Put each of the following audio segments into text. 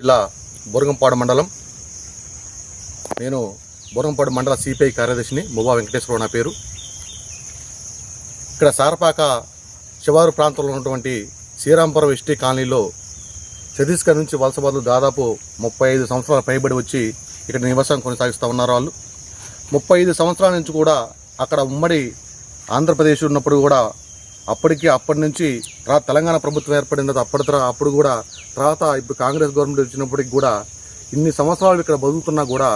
జిల్లా బురంగంపాడు మండలం. నేను బురంగంపాడు మండల సిపిఐ కార్యదర్శిని మువ్వా వెంకటేశ్వరరావు నా పేరు. ఇక్కడ సారపాక శివారు ప్రాంతంలో ఉన్నటువంటి శ్రీరాంపురం ఎస్టీ కాలనీలో ఛత్తీస్గఢ్ నుంచి వలస బదులు దాదాపు ముప్పై ఐదు సంవత్సరాల పైబడి వచ్చి ఇక్కడ నివాసం కొనసాగిస్తూ ఉన్నారు వాళ్ళు. ముప్పై ఐదు సంవత్సరాల నుంచి కూడా అక్కడ ఉమ్మడి ఆంధ్రప్రదేశ్ ఉన్నప్పుడు కూడా అప్పటికి అప్పటి నుంచి తర్వాత తెలంగాణ ప్రభుత్వం ఏర్పడిన అప్పటి అప్పుడు కూడా తర్వాత ఇప్పుడు కాంగ్రెస్ గవర్నమెంట్ వచ్చినప్పటికి కూడా ఇన్ని సంవత్సరాలు ఇక్కడ బతుకుతున్నా కూడా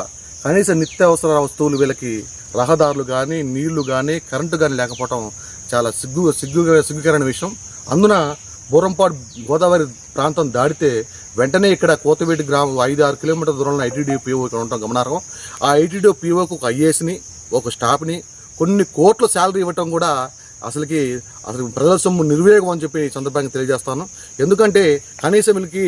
కనీస నిత్యావసర వస్తువులు వీళ్ళకి రహదారులు కానీ నీళ్ళు కానీ కరెంటు కానీ లేకపోవటం చాలా సిగ్గు సిగ్గు సిగ్గుకరమైన విషయం. అందున బోరంపాడు గోదావరి ప్రాంతం దాటితే వెంటనే ఇక్కడ కోతవేటి గ్రామం ఐదు ఆరు కిలోమీటర్ల దూరంలో ఐటీడీ పీఓ ఇక్కడ ఉంటాం గమనార్హం. ఆ ఐటీడీ పీఓకు ఒక ఐఏఎస్ని ఒక స్టాఫ్ని కొన్ని కోట్ల శాలరీ ఇవ్వటం కూడా అసలుకి అసలు ప్రజల సొమ్ము నిర్వేగం అని చెప్పి చంద్రబాబు సందర్భంగా తెలియజేస్తాను. ఎందుకంటే కనీసం వీళ్ళకి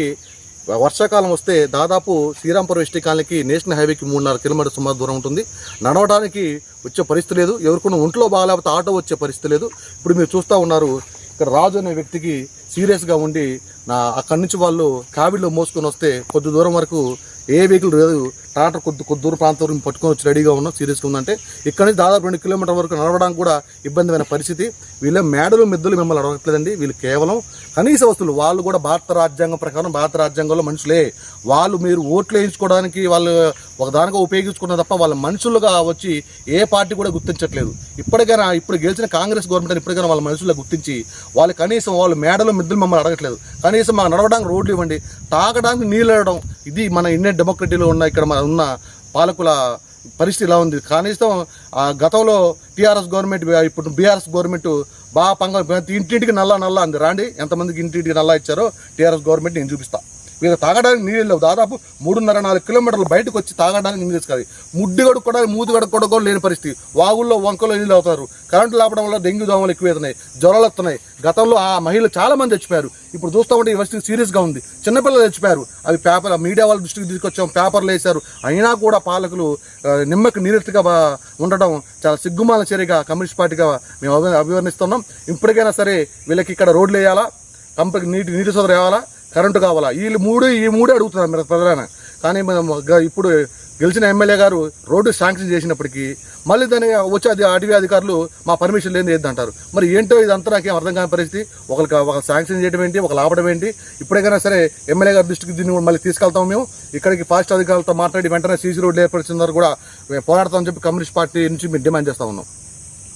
వర్షాకాలం వస్తే దాదాపు శ్రీరాంపురం ఎస్టీ కాలనీకి నేషనల్ హైవేకి మూడున్నర కిలోమీటర్ సుమారు దూరం ఉంటుంది. నడవడానికి వచ్చే పరిస్థితి లేదు. ఎవరికొన్న ఒంట్లో బాగాలేకపోతే ఆటో వచ్చే పరిస్థితి లేదు. ఇప్పుడు మీరు చూస్తూ ఉన్నారు ఇక్కడ రాజు అనే వ్యక్తికి సీరియస్గా ఉండి నా అక్కడి నుంచి వాళ్ళు కావిడ్లో మోసుకొని వస్తే కొద్ది దూరం వరకు ఏ వెహికల్ లేదు. ట్రాక్టర్ కొద్ది కొద్ది దూర ప్రాంతం వరకు పట్టుకొని వచ్చి రెడీగా ఉన్నాం సీరియస్గా ఉందంటే ఇక్కడ నుంచి దాదాపు రెండు కిలోమీటర్ వరకు నడవడానికి కూడా ఇబ్బందిమైన పరిస్థితి. వీళ్ళ మేడలు మిద్దలు మిమ్మల్ని అడగట్లేదండి. వీళ్ళు కేవలం కనీస వస్తువులు. వాళ్ళు కూడా భారత రాజ్యాంగం ప్రకారం భారత రాజ్యాంగంలో మనుషులే. వాళ్ళు మీరు ఓట్లు వేయించుకోవడానికి వాళ్ళు ఒకదానిగా ఉపయోగించుకున్న తప్ప వాళ్ళ మనుషులుగా వచ్చి ఏ పార్టీ కూడా గుర్తించట్లేదు. ఇప్పటికైనా ఇప్పుడు గెలిచిన కాంగ్రెస్ గవర్నమెంట్ ఇప్పటికైనా వాళ్ళ మనుషులుగా గుర్తించి వాళ్ళు కనీసం వాళ్ళు మేడలు మిద్దలు మమ్మల్ని అడగట్లేదు. కనీసం మాకు నడవడానికి రోడ్లు ఇవ్వండి. తాగడానికి నీళ్ళు ఇవ్వడం ఇది మన ఇండియన్ డెమోక్రటీలో ఉన్న ఇక్కడ మన ఉన్న పాలకుల పరిస్థితి ఇలా ఉంది. కనీసం ఆ గతంలో టీఆర్ఎస్ గవర్నమెంట్ ఇప్పుడు బీఆర్ఎస్ గవర్నమెంట్ బాగా పంగ ఇంటింటికి నల్లా నల్లా అంది. రాండి ఎంతమందికి ఇంటింటికి నల్లా ఇచ్చారో టీఆర్ఎస్ గవర్నమెంట్ నేను చూపిస్తా. వీళ్ళు తాగడానికి నీళ్ళు లేవు దాదాపు మూడున్నర నాలుగు కిలోమీటర్లు బయటకు వచ్చి తాగడానికి నీళ్ళు కాదు ముడ్డి కడుక్కోవడానికి మూతి కడుక్కోవడం కూడా లేని పరిస్థితి. వాగుల్లో వంకలో నీళ్ళు అవుతారు. కరెంటు లేపడం వల్ల డెంగ్యూ దోమలు ఎక్కువవుతున్నాయి జ్వరాలు వస్తున్నాయి. గతంలో ఆ మహిళలు చాలా మంది చచ్చిపోయారు. ఇప్పుడు చూస్తామంటే ఈ పరిస్థితి సీరియస్గా ఉంది. చిన్నపిల్లలు చచ్చిపోయారు. అవి పేపర్ మీడియా వాళ్ళ దృష్టికి తీసుకొచ్చాం పేపర్లు వేశారు. అయినా కూడా పాలకులు నిమ్మకి నీరెత్తుగా ఉండడం చాలా సిగ్గుమాల చర్యగా కమ్యూనిస్ట్ పార్టీగా మేము అభివర్ణిస్తున్నాం. ఇప్పటికైనా సరే వీళ్ళకి ఇక్కడ రోడ్లు వేయాలా? కంపెనీకి నీటి నీటి సోదరు వేయాలా కరెంటు కావాలా? వీళ్ళు మూడు ఈ మూడే అడుగుతున్నారు మీరు ప్రధాన. కానీ మనం ఇప్పుడు గెలిచిన ఎమ్మెల్యే గారు రోడ్డు శాంక్షన్ చేసినప్పటికీ మళ్ళీ దాన్ని వచ్చే అది అటవీ అధికారులు మా పర్మిషన్ లేని ఏదంటారు మరి ఏంటో ఇదంతా నాకేం అర్థం కాని పరిస్థితి. ఒకరికి ఒక శాంక్షన్ చేయడం ఏంటి? ఒక లాభడం ఏంటి? ఇప్పటికైనా సరే ఎమ్మెల్యే గారి దృష్టికి దీన్ని మళ్ళీ తీసుకెళ్తాం మేము. ఇక్కడికి ఫాస్ట్ అధికారులతో మాట్లాడి వెంటనే సీసీ రోడ్లు ఏర్పరిచిన కూడా మేము పోరాడతామని చెప్పి కమ్యూనిస్ట్ పార్టీ నుంచి మేము డిమాండ్ చేస్తా ఉన్నాం.